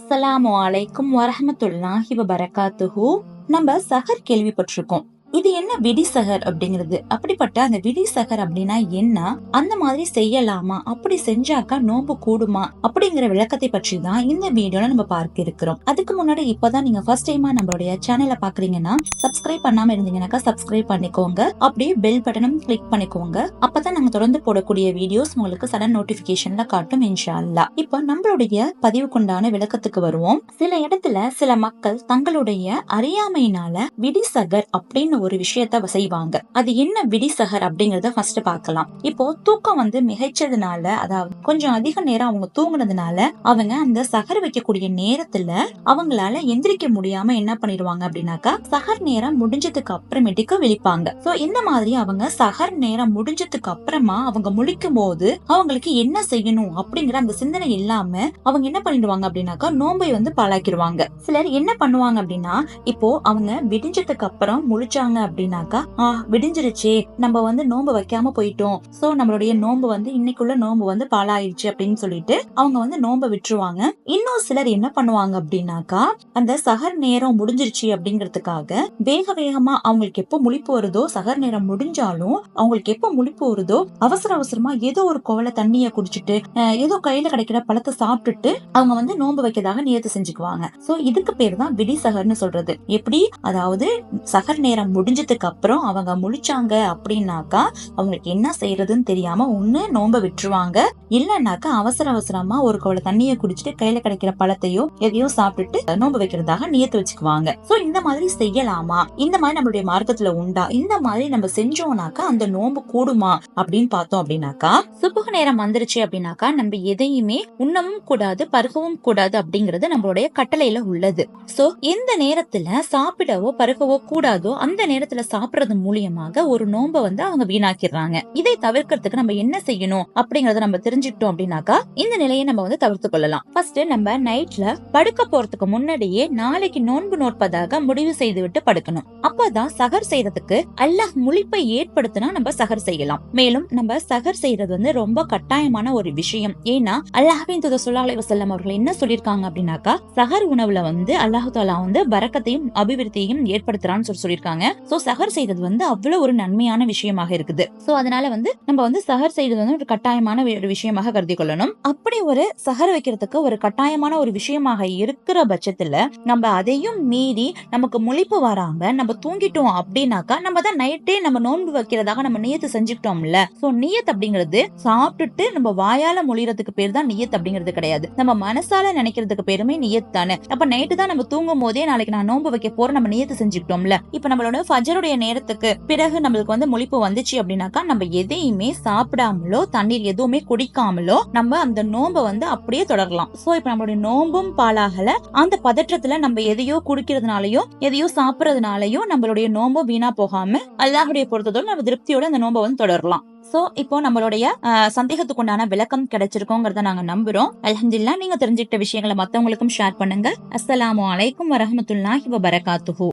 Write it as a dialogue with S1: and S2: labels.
S1: அஸ்ஸலாமு அலைக்கும் வரஹமத்துல்லாஹி வபரகாத்துஹு. நம்ம சஹர் கேள்விப்பட்டிருக்கோம். இது என்ன விடிசகர் அப்படிங்கிறது? அப்படிப்பட்ட அந்த விடிசகர் அப்படின்னா என்ன? அந்த மாதிரி செய்யலாமா? அப்படி செஞ்சாக்கா நோம்பு கூடுமா? அப்படிங்கிற விளக்கத்தை பற்றி தான் இந்த வீடியோல நம்ம பார்க்க இருக்கிறோம். அதுக்கு முன்னாடி இப்பதான் நீங்க ஃபர்ஸ்ட் டைமா நம்மளுடைய சேனலை பாக்குறீங்கன்னா சப்ஸ்கிரைப் பண்ணாம இருந்தீங்கன்னாக்கா சப்ஸ்கிரைப் பண்ணிக்கோங்க. அப்படியே பெல் பட்டனும் கிளிக் பண்ணிக்கோங்க. அப்பதான் நாங்க தொடர்ந்து போடக்கூடிய வீடியோஸ் உங்களுக்கு சடன் நோட்டிபிகேஷன்ல காட்டும் இன்ஷால்லா இப்போ நம்மளுடைய பதிவுக்குண்டான விளக்கத்துக்கு வருவோம். சில இடத்துல சில மக்கள் தங்களுடைய அறியாமையினால விடிசகர் அப்படின்னு ஒரு விஷயத்த செய்வாங்க. அது என்ன விடிசகர் அப்படிங்கறத ஃபர்ஸ்ட் பார்க்கலாம். இப்போ தூக்கம் வந்து மிகைச்சதுனால அதாவது கொஞ்சம் அதிக நேரம் அவங்க தூங்குனதுனால அவங்க அந்த சகர் வைக்கக்கூடிய நேரத்துல அவங்களால எந்திரிக்க முடியாம என்ன பண்ணிடுவாங்க அப்படின்னாக்கா சகர் நேரம் முடிஞ்சதுக்கு அப்புறமேட்டுக்கு விழிப்பாங்க. சோ இந்த மாதிரி அவங்க சகர் நேரம் முடிஞ்சதுக்கு அப்புறமா அவங்க முழிக்கும் போது அவங்களுக்கு என்ன செய்யணும் அப்படிங்கிற அந்த சிந்தனை இல்லாம அவங்க என்ன பண்ணிடுவாங்க அப்படின்னாக்கா நோம்பை வந்து பாழாக்கிடுவாங்க. சிலர் என்ன பண்ணுவாங்க அப்படின்னா இப்போ அவங்க விடிஞ்சதுக்கு அப்புறம் முழிச்சாங்க அப்படின்னாக்கா ஆஹ் விடிஞ்சிருச்சு. நம்ம வந்து நோன்பு வைக்காம போயிட்டோம். சோ நம்மளுடைய நோன்பு வந்து இன்னைக்குள்ள நோன்பு வந்து பாழாயிருச்சு அப்படின்னு சொல்லிட்டு அவங்க வந்து நோன்ப விட்டுருவாங்க. இன்னும் சிலர் என்ன பண்ணுவாங்க அப்படின்னாக்கா அந்த சகர் நேரம் முடிஞ்சிருச்சு அப்படிங்கறதுக்காக வேக வேகமா அவங்களுக்கு எப்போ முழிப்பு வருதோ சகர் நேரம் முடிஞ்சாலும் அவங்களுக்கு எப்போ முழிப்பு வருதோ அவசர அவசரமா ஏதோ ஒரு கோவலை தண்ணிய குடிச்சிட்டு ஏதோ கையில கிடைக்கிற பழத்தை சாப்பிட்டுட்டு அவங்க வந்து நோன்பு வைக்கிறதாக நியத்து செஞ்சுக்குவாங்க. சோ இதுக்கு பேர் தான் விடி சகர்னு சொல்றது. எப்படி? அதாவது சகர் நேரம் முடிஞ்சதுக்கு அப்புறம் அவங்க முழிச்சாங்க அப்படின்னாக்கா அவங்களுக்கு என்ன செய்யறதுன்னு தெரியாம ஒண்ணு நோம்ப விட்டுருவாங்க. இல்லைன்னாக்கா அவசர அவசரமா ஒரு கவலை தண்ணியை குடிச்சிட்டு கையில கிடைக்கிற பழத்தையோ எதையோ சாப்பிட்டுட்டு நோன்பு வைக்கிறதாக நியத்து வச்சுக்குவாங்க. சோ இந்த மாதிரி செய்யலாமா? இந்த மாதிரி நம்மளுடைய மார்க்கத்துல உண்டா? இந்த மாதிரி நம்ம செஞ்சோம்னாக்கா அந்த நோன்பு கூடுமா அப்படின்னு பார்த்தோம் அப்படின்னாக்கா சுபக நேரம் வந்துருச்சு அப்படின்னாக்கா நம்ம எதையுமே உண்ணவும் கூடாது பருகவும் கூடாது அப்படிங்கறது நம்மளுடைய கட்டளையில உள்ளது. சோ எந்த நேரத்துல சாப்பிடவோ பருகவோ கூடாதோ அந்த நேரத்துல சாப்பிடுறது மூலியமாக ஒரு நோன்பை வந்து அவங்க வீணாக்கிடுறாங்க. இதை தவிர்க்கிறதுக்கு நம்ம என்ன செய்யணும் அப்படிங்கறத நம்ம தெரிஞ்சுக்கிட்டோம் அப்படின்னாக்கா இந்த நிலையை நம்ம வந்து தவிர்த்து கொள்ளலாம். ஃபர்ஸ்ட் நம்ம நைட்ல படுக்க போறதுக்கு முன்னாடியே நாளைக்கு நோன்பு நோற்பதாக முடிவு செய்து விட்டு படுக்கணும். அப்பதான் சகர் செய்யறதுக்கு அல்லாஹ் முழிப்பை ஏற்படுத்தினா நம்ம சகர் செய்யலாம். மேலும் நம்ம சகர் செய்யறது வந்து ரொம்ப கட்டாயமான ஒரு விஷயம். ஏன்னா அல்லாஹின் துத சுல்லாலை வசல்லம் அவர்கள் என்ன சொல்லியிருக்காங்க அப்படின்னாக்கா சகர் உணவுல வந்து அல்லாஹு தாலா வந்து பரக்கத்தையும் அபிவிருத்தியையும் ஏற்படுத்துறான்னு சொல்லி சொல்லியிருக்காங்க. சோ சகர் செய்தது வந்து அவ்வளவு ஒரு நன்மையான விஷயமாக இருக்குது. சோ அதனால வந்து நம்ம வந்து சகர் செய்தது வந்து ஒரு கட்டாயமான ஒரு விஷயமாக கருதி கொள்ளணும். அப்படி ஒரு சகர் வைக்கிறதுக்கு ஒரு கட்டாயமான ஒரு விஷயமாக இருக்கிற பட்சத்துல நம்ம அதையும் மீறி நமக்கு முழிப்பு வராம நம்ம தூங்கிட்டோம் அப்படின்னாக்கா நம்ம தான் நைட்டே நம்ம நோன்பு வைக்கிறதாக நம்ம நியத்து செஞ்சுக்கிட்டோம்ல. சோ நியத் அப்படிங்கிறது சாப்பிட்டுட்டு நம்ம வாயால மொழிறதுக்கு பேர் தான் நியத் அப்படிங்கிறது கிடையாது. நம்ம மனசால நினைக்கிறதுக்கு பேருமே நியத் தானே. அப்ப நைட்டு தான் நம்ம தூங்கும் போதே நாளைக்கு நான் நோன்பு வைக்க போற நம்ம நியத்து செஞ்சுக்கிட்டோம்ல. இப்ப நம்மளோட ஃபஜருடைய நேரத்துக்கு பிறகு நம்மளுக்கு வந்து முழிப்பு வந்துச்சு அப்படின்னாக்கா நம்ம எதையுமே சாப்பிடாமலோ தண்ணீர் எதுவுமே குடிக்காமலோ நம்ம அந்த நோன்பை வந்து அப்படியே தொடரலாம். சோ இப்ப நம்மளுடைய நோன்பும் பாலாகல அந்த பதற்றத்துல நம்ம எதையோ குடிக்கிறதுனாலயோ எதையோ சாப்பிடறதுனாலயோ நம்மளுடைய நோன்பும் வீணா போகாம அல்லாஹுடைய பொறுத்ததோடு நம்ம திருப்தியோட அந்த நோன்பை வந்து தொடரலாம். சோ இப்போ நம்மளுடைய சந்தேகத்துக்குண்டான சந்தேகத்துக்கு உண்டான விளக்கம் கிடைச்சிருக்கோங்கிறத நாங்க நம்புறோம். அல்ஹம்துலில்லாஹ் நீங்க தெரிஞ்சுக்கிட்ட விஷயங்களை மத்தவங்களுக்கும் ஷேர் பண்ணுங்க. அஸ்லாம் அலைக்கும் வரமத்துல்லாஹி வபரகாத்துஹூ.